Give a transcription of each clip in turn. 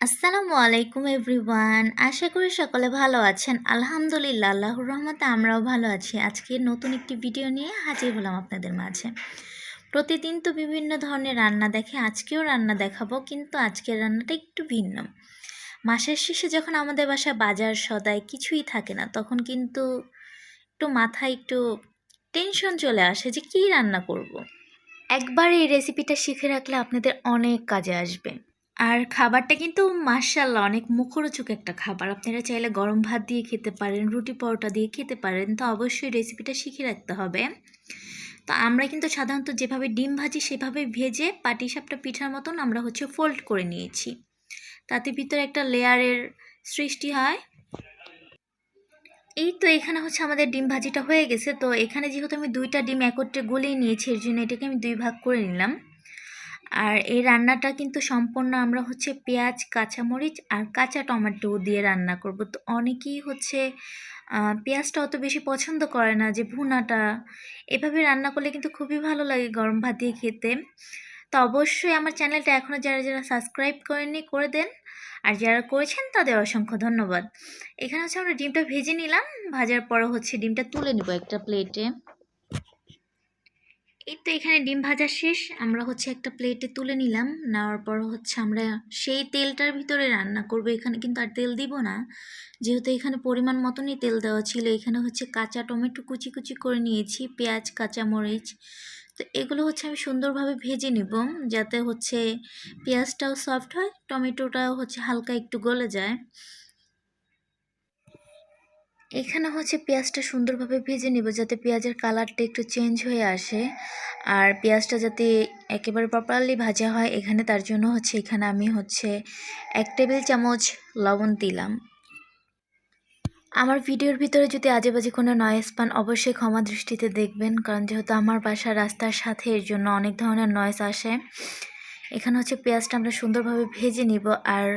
আসসালামু আলাইকুম এভরিওয়ান। আশা করি সকলে ভালো আছেন। আলহামদুলিল্লাহ, আল্লাহর রহমতে আমরাও ভালো আছি। আজকে নতুন একটি ভিডিও নিয়ে হাজির হলাম আপনাদের মাঝে। প্রতিদিন তো বিভিন্ন ধরনের রান্না দেখে আজকেও রান্না দেখাবো, কিন্তু আজকের রান্নাটা একটু ভিন্ন। মাসের শেষে যখন আমাদের বাসায় বাজার সদায় কিছুই থাকে না, তখন কিন্তু একটু মাথায় একটু টেনশন চলে আসে যে কী রান্না করব। একবার এই রেসিপিটা শিখে রাখলে আপনাদের অনেক কাজে আসবে। আর খাবারটা কিন্তু মার্শাল্লাহ অনেক মুখরোচক একটা খাবার। আপনারা চাইলে গরম ভাত দিয়ে খেতে পারেন, রুটি পরোটা দিয়ে খেতে পারেন। তো অবশ্যই রেসিপিটা শিখে রাখতে হবে। তো আমরা কিন্তু সাধারণত যেভাবে ডিম ভাজি সেভাবে ভেজে পাটিসাপটা পিঠার মতন আমরা হচ্ছে ফোল্ড করে নিয়েছি। তাতে ভিতরে একটা লেয়ারের সৃষ্টি হয়। এই তো এখানে হচ্ছে আমাদের ডিম ভাজিটা হয়ে গেছে। তো এখানে যেহেতু আমি দুইটা ডিম একত্রে গলিয়ে নিয়েছি, এর জন্য এটাকে আমি দুই ভাগ করে নিলাম। আর এই রান্নাটা কিন্তু সম্পূর্ণ আমরা হচ্ছে পেঁয়াজ, কাঁচামরিচ আর কাঁচা টমেটো দিয়ে রান্না করব। তো অনেকেই হচ্ছে পেঁয়াজটা অত বেশি পছন্দ করে না যে ভুনাটা। এভাবে রান্না করলে কিন্তু খুবই ভালো লাগে গরম ভাত দিয়ে খেতে। তো অবশ্যই আমার চ্যানেলটা এখনও যারা যারা সাবস্ক্রাইব করেননি, করে দেন। আর যারা করেছেন তাদের অসংখ্য ধন্যবাদ। এখানে হচ্ছে আমরা ডিমটা ভেজে নিলাম। ভাজার পর হচ্ছে ডিমটা তুলে নিব একটা প্লেটে এই তো এখানে ডিম ভাজা শেষ। আমরা হচ্ছে একটা প্লেটে তুলে নিলাম। নেওয়ার পর হচ্ছে আমরা সেই তেলটার ভিতরে রান্না করব। এখানে কিন্তু আর তেল দিব না। যেহেতু এখানে পরিমাণ মতনই তেল দেওয়া ছিল, এখানে হচ্ছে কাঁচা টমেটো কুচি কুচি করে নিয়েছি, পেঁয়াজ কাঁচা মরিচ তো এগুলো হচ্ছে আমি সুন্দরভাবে ভেজে নিব, যাতে হচ্ছে পেঁয়াজটাও সফট হয়, টমেটোটাও হচ্ছে হালকা একটু গলে যায়। এখানে হচ্ছে পেঁয়াজটা সুন্দরভাবে ভেজে নিব যাতে পেঁয়াজের কালারটা একটু চেঞ্জ হয়ে আসে। আর পেঁয়াজটা যাতে একেবারে প্রপারলি ভাজা হয়, এখানে তার জন্য হচ্ছে এখানে আমি হচ্ছে এক টেবিল চামচ লবণ দিলাম। আমার ভিডিওর ভিতরে যদি আজে বাজে কোনো নয়েস পান, অবশ্যই ক্ষমা দৃষ্টিতে দেখবেন, কারণ যেহেতু আমার বাসা রাস্তার সাথে এর জন্য অনেক ধরনের নয়েস আসে। এখানে হচ্ছে পেঁয়াজটা আমরা সুন্দরভাবে ভেজে নিব। আর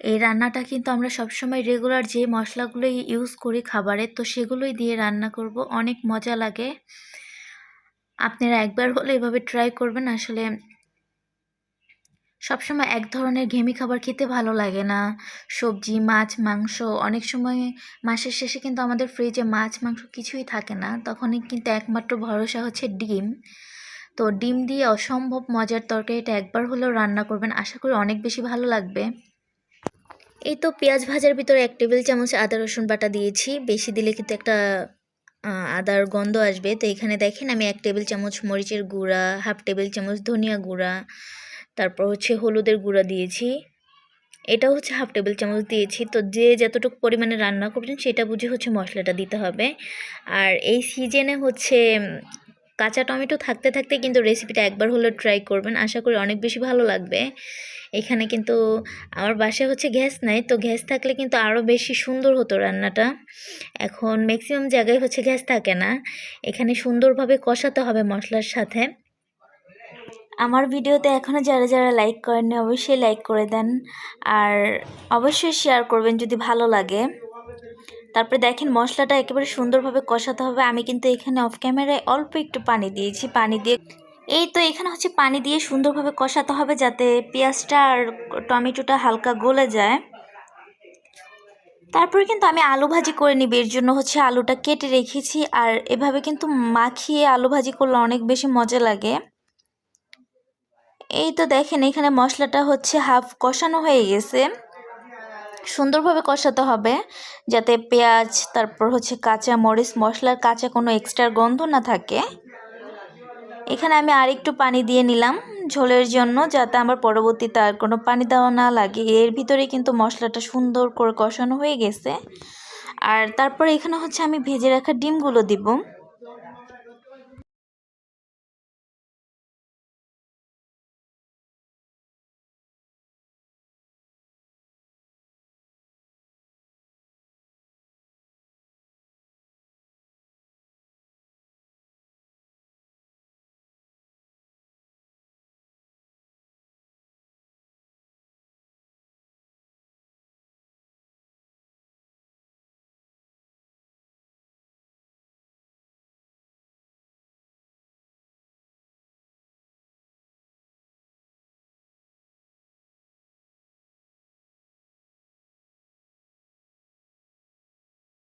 এই রান্নাটা কিন্তু আমরা সবসময় রেগুলার যে মশলাগুলোই ইউজ করি খাবারে, তো সেগুলোই দিয়ে রান্না করব। অনেক মজা লাগে। আপনারা একবার হলে এভাবে ট্রাই করবেন। আসলে সবসময় এক ধরনের ঘেমি খাবার খেতে ভালো লাগে না। সবজি, মাছ, মাংস, অনেক সময় মাসের শেষে কিন্তু আমাদের ফ্রিজে মাছ, মাংস কিছুই থাকে না। তখনই কিন্তু একমাত্র ভরসা হচ্ছে ডিম। তো ডিম দিয়ে অসম্ভব মজার তরকারিটা একবার হলেও রান্না করবেন, আশা করি অনেক বেশি ভালো লাগবে। এই তো পেঁয়াজ ভাজার ভিতরে এক টেবিল চামচ আদা, রসুন বাটা দিয়েছি, বেশি দিলে কিন্তু একটা আদার গন্ধ আসবে। তো এখানে দেখেন আমি এক টেবিল চামচ মরিচের গুঁড়া, হাফ টেবিল চামচ ধনিয়া গুঁড়া, তারপর হচ্ছে হলুদের গুঁড়া দিয়েছি। এটা হচ্ছে হাফ টেবিল চামচ দিয়েছি। তো যে যতটুকু পরিমাণে রান্না করবেন সেটা বুঝে হচ্ছে মশলাটা দিতে হবে। আর এই সিজনে হচ্ছে কাঁচা টমেটো থাকতে থাকতে কিন্তু রেসিপিটা একবার হলেও ট্রাই করবেন। আশা করি অনেক বেশি ভালো লাগবে। এখানে কিন্তু আমার বাসায় হচ্ছে গ্যাস নাই, তো গ্যাস থাকলে কিন্তু আরও বেশি সুন্দর হতো রান্নাটা। এখন ম্যাক্সিমাম জায়গায় হচ্ছে গ্যাস থাকে না। এখানে সুন্দরভাবে কষাতে হবে মশলার সাথে। আমার ভিডিওতে এখনও যারা যারা লাইক করেননি, অবশ্যই লাইক করে দেন। আর অবশ্যই শেয়ার করবেন যদি ভালো লাগে। তারপরে দেখেন মশলাটা একেবারে সুন্দরভাবে কষাতে হবে। আমি কিন্তু এখানে অফ ক্যামেরায় অল্প একটু পানি দিয়েছি, পানি দিয়ে এই তো এখানে হচ্ছে পানি দিয়ে সুন্দরভাবে কষাতে হবে যাতে পেঁয়াজটা আর টমেটোটা হালকা গলে যায়। তারপরে কিন্তু আমি আলু ভাজি করে নিব, এর জন্য হচ্ছে আলুটা কেটে রেখেছি আর এভাবে কিন্তু মাখিয়ে আলু ভাজি করলে অনেক বেশি মজা লাগে। এই তো দেখেন এখানে মশলাটা হচ্ছে হাফ কষানো হয়ে গেছে। সুন্দরভাবে কষাতে হবে যাতে পেঁয়াজ, তারপর হচ্ছে কাঁচা মরিচ, মশলার কাঁচা কোনো এক্সট্রা গন্ধ না থাকে। এখানে আমি আর একটু পানি দিয়ে নিলাম ঝোলের জন্য যাতে আমার পরবর্তীতে আর কোনো পানি দেওয়া না লাগে। এর ভিতরে কিন্তু মশলাটা সুন্দর করে কষানো হয়ে গেছে। আর তারপরে এখানে হচ্ছে আমি ভেজে রাখা ডিমগুলো দিব।